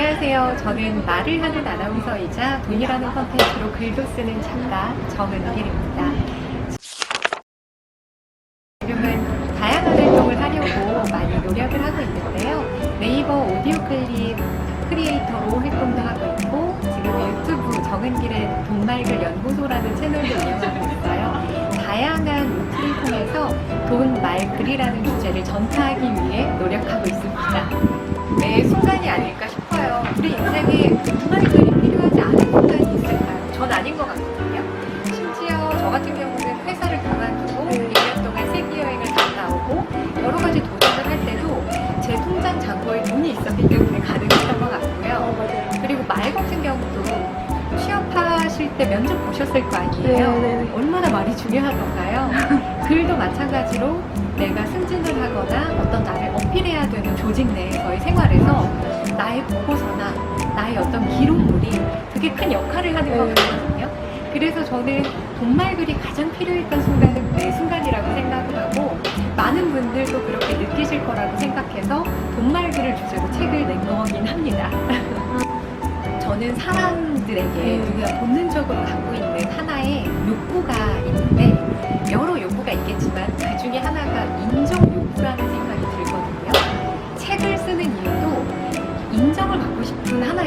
안녕하세요. 저는 말을 하는 아나운서이자 돈이라는 컨텐츠로 글도 쓰는 작가 정은길입니다. 지금은 다양한 활동을 하려고 많이 노력을 하고 있는데요. 네이버 오디오 클립 크리에이터로 활동도 하고 있고 지금 유튜브 정은길의 돈말글 연구소라는 채널도 운영하고 있어요. 다양한 루트를 통해서 돈, 말, 글이라는 주제를 전파하기 위해 노력하고 있습니다. 우리 인생에 정말 글이 필요하지 않은 순간이 있을까요? 전 아닌 것 같거든요. 심지어 저 같은 경우는 회사를 그만두고 1년 동안 세계여행을 갔다 오고 여러 가지 도전을 할 때도 제 통장 잔고에 돈이 있었기 때문에 가능했던 것 같고요. 그리고 말 같은 경우도 취업하실 때 면접 보셨을 거 아니에요? 네, 네, 네. 얼마나 말이 중요하던가요? 글도 마찬가지로 내가 승진을 하거나 어떤 나를 어필해야 되는 조직 내에서의 생활에서 나의 보고서나 나의 어떤 기록물이 되게 큰 역할을 하는 것 네. 같거든요. 그래서 저는 돈말글이 가장 필요했던 순간은 내 순간이라고 생각을 하고 많은 분들도 그렇게 느끼실 거라고 생각해서 돈말글을 주제로 책을 낸 거긴 합니다. 저는 사람들에게 네. 우리가 본능적으로 갖고 있는 하나의 욕구가 있는데 여러 욕구가 있겠지만 그 중에 하나가 인정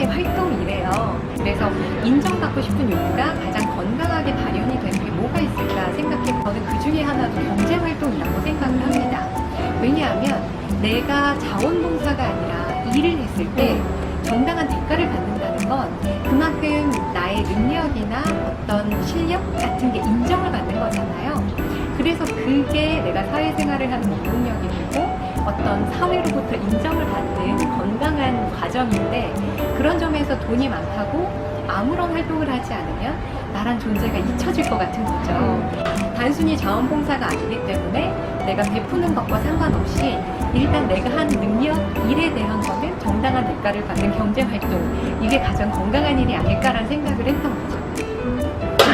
하나의 활동이래요. 그래서 인정받고 싶은 욕구가 가장 건강하게 발현이 되는 게 뭐가 있을까 생각해 저는 그 중에 하나도 경제 활동이라고 생각을 합니다. 왜냐하면 내가 자원봉사가 아니라 일을 했을 때 정당한 대가를 받는다는 건 그만큼 나의 능력이나 어떤 실력 같은 게 인정을 받는 거잖아요. 그래서 그게 내가 사회생활을 하는 원동력이 되고 어떤 사회로부터 인정을 받는 건강한 과정인데 그런 점에서 돈이 많다고 아무런 활동을 하지 않으면 나란 존재가 잊혀질 것 같은 거죠. 단순히 자원봉사가 아니기 때문에 내가 베푸는 것과 상관없이 일단 내가 한 능력, 일에 대한 거는 정당한 대가를 받는 경제 활동 이게 가장 건강한 일이 아닐까라는 생각을 했던 거죠.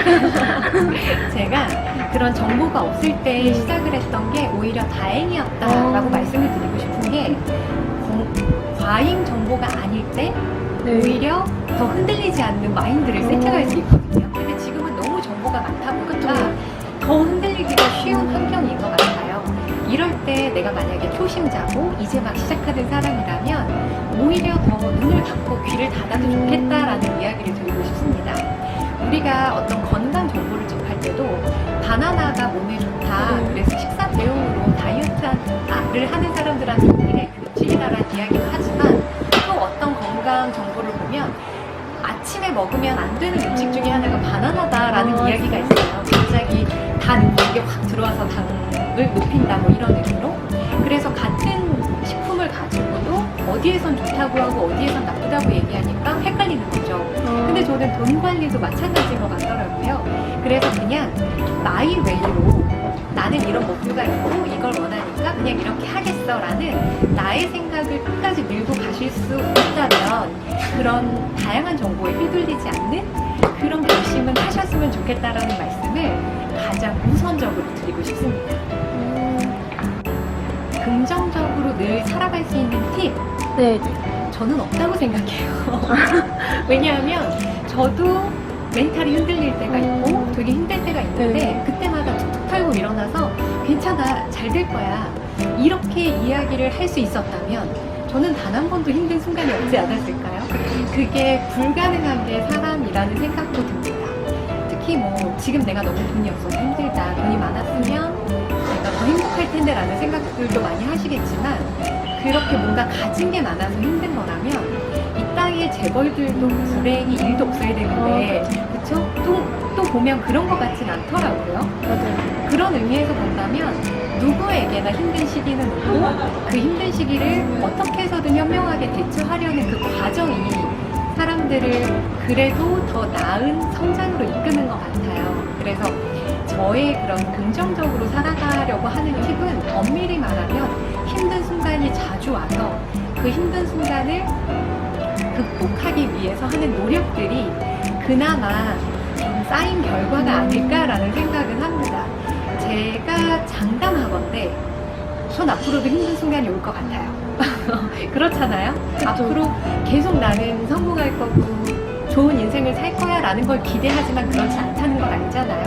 제가 그런 정보가 없을 때 시작을 했던 게 오히려 다행이었다라고 어. 말씀을 드리고 싶은 게 거- 과잉 정보가 아닐 때 네. 오히려 더 흔들리지 않는 마인드를 세팅할 수 있거든요. 근데 지금은 너무 정보가 많다 보니까 더 흔들리기가 쉬운 환경인 것 같아요. 이럴 때 내가 만약에 초심자고 이제 막 시작하는 사람이라면 오히려 더 눈을 감고 귀를 닫아도 좋겠다라는 이야기를 드리고 싶습니다. 우리가 어떤 건강 정보를 접할 때도 바나나가 몸에 좋다. 네. 그래서 식사 대용으로 다이어트를 하는 사람들한테 이게 급식이다라는 이야기를 하지만 또 어떤 건강 정보를 보면 아침에 먹으면 안 되는 음식 중에 하나가 바나나다라는 아, 이야기가 있어요. 갑자기 단 이게 확 들어와서 당을 높인다 뭐 이런 의미로. 그래서 같은 식품을 가지고도 어디에선 좋다고 하고 어디에선 나쁘다고 얘기하니까 헷갈리는 거죠. 근데 저는 돈 관리도 마찬가지인 것 같더라고요. 그래서 그냥 마이 웨이로 나는 이런 목표가 있고 이걸 원하니까 그냥 이렇게 하겠어라는 나의 생각을 끝까지 밀고 가실 수 있다면 그런 다양한 정보에 휘둘리지 않는 그런 결심은 하셨으면 좋겠다라는 말씀을 가장 우선적으로 드리고 싶습니다. 긍정적으로 늘 살아갈 수 있는 팁 네. 저는 없다고 생각해요. 왜냐하면 저도 멘탈이 흔들릴 때가 있고 되게 힘들 때가 있는데 그때마다 툭툭 털고 일어나서 괜찮아 잘 될 거야 이렇게 이야기를 할 수 있었다면 저는 단 한 번도 힘든 순간이 없지 않았을까요? 그게 불가능한 게 사람이라는 생각도 듭니다. 특히 뭐 지금 내가 너무 돈이 없어서 힘들다 돈이 많았으면 내가 더 행복할 텐데라는 생각들도 많이 하시겠지만 그렇게 뭔가 가진 게 많아서 힘든 거라면 이 땅에 재벌들도 불행이 일도 없어야 되는데 그쵸? 또, 또 보면 그런 것 같진 않더라고요. 그런 의미에서 본다면 누구에게나 힘든 시기는 오고 그 힘든 시기를 어떻게 해서든 현명하게 대처하려는 그 과정이 사람들을 그래도 더 나은 성장으로 이끄는 것 같아요. 그래서 저의 그런 긍정적으로 살아가려고 하는 팁은 엄밀히 말하면 힘든 순간이 자주 와서 그 힘든 순간을 극복하기 위해서 하는 노력들이 그나마 좀 쌓인 결과가 아닐까라는 생각은 합니다. 제가 장담하건데 전 앞으로도 힘든 순간이 올 것 같아요. 그렇잖아요? 그쵸. 앞으로 계속 나는 성공할 거고 좋은 인생을 살 거야 라는 걸 기대하지만 그렇지 않다는 걸 알잖아요.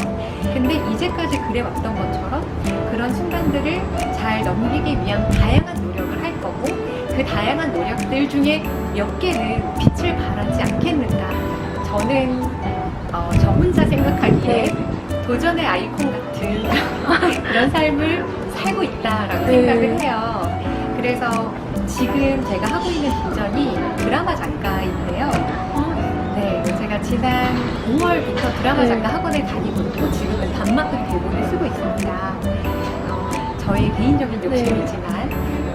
근데 이제까지 그래왔던 것처럼 그런 순간들을 잘 넘기기 위한 다양한 노력을 할 거고 그 다양한 노력들 중에 몇 개는 빛을 발하지 않겠는가. 저는 어, 저 혼자 생각하기에 도전의 아이콘 같은 그런 삶을 살고 있다라고 네. 생각을 해요. 그래서 지금 제가 하고 있는 도전이 드라마 작가인데요. 네, 제가 지난 5월부터 드라마 네. 작가 학원에 다니고 있고 지금은 단막극 대본을 쓰고 있습니다. 어, 저의 개인적인 욕심이지만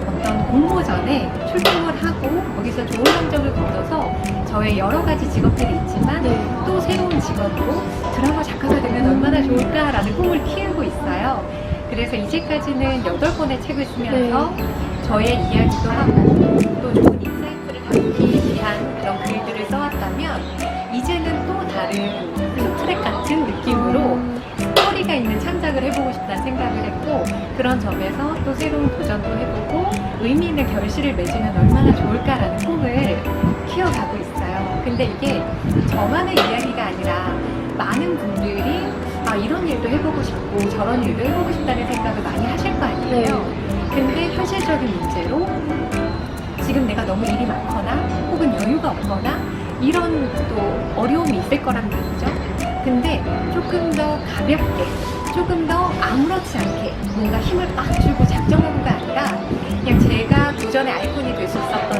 어떤 공모전에 출품을 하고 거기서 좋은 성적을 거둬서 저의 여러 가지 직업들이 있지만 네. 또 새로운 직업으로 드라마 작가가 되면 얼마나 좋을까라는 꿈을 키우고 있어요. 그래서 이제까지는 8권의 책을 쓰면서 저의 이야기도 하고 또 좋은 인사이트를 담기 위한 그런 글들을 써왔다면 이제는 또 다른 투트랙 같은 느낌으로 음, 스토리가 있는 창작을 해보고 싶다는 생각을 했고 그런 점에서 또 새로운 도전도 해보고 의미 있는 결실을 맺으면 얼마나 좋을까라는 꿈을 키워가고 있어요. 근데 이게 저만의 이야기가 아니라 많은 분들이 아 이런 일도 해보고 싶고 저런 일도 해보고 싶다는 생각을 많이 하실 거 아니에요. 근데 현실적인 문제로 지금 내가 너무 일이 많거나 혹은 여유가 없거나 이런 또 어려움이 있을 거란 말이죠. 근데 조금 더 가볍게, 조금 더 아무렇지 않게 뭔가 힘을 빡 주고 작정하고가 아니라 그냥 제가 도전의 아이콘이 될 수 있었던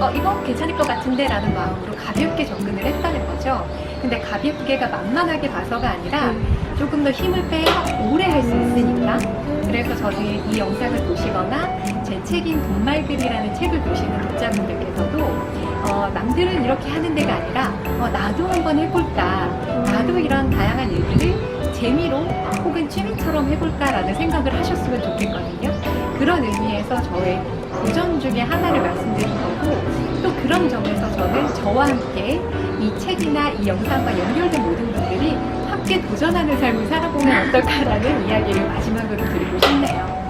어 이거 괜찮을 것 같은데 라는 마음으로 가볍게 접근을 했다는 거죠. 근데 가볍게가 만만하게 봐서가 아니라 조금 더 힘을 빼야 오래 할 수 있으니까. 그래서 저는 이 영상을 보시거나 제 책인 돈말글이라는 책을 보시는 독자분들께서도 어, 남들은 이렇게 하는 데가 아니라 어, 나도 한번 해볼까. 나도 이런 다양한 일들을 재미로 혹은 취미처럼 해볼까라는 생각을 하셨으면 좋겠거든요 그런 의미에서 저의 도전 중에 하나를 말씀드린 거고 또 그런 점에서 저는 저와 함께 이 책이나 이 영상과 연결된 모든 분들이 함께 도전하는 삶을 살아보면 어떨까라는 이야기를 마지막으로 드리고 싶네요.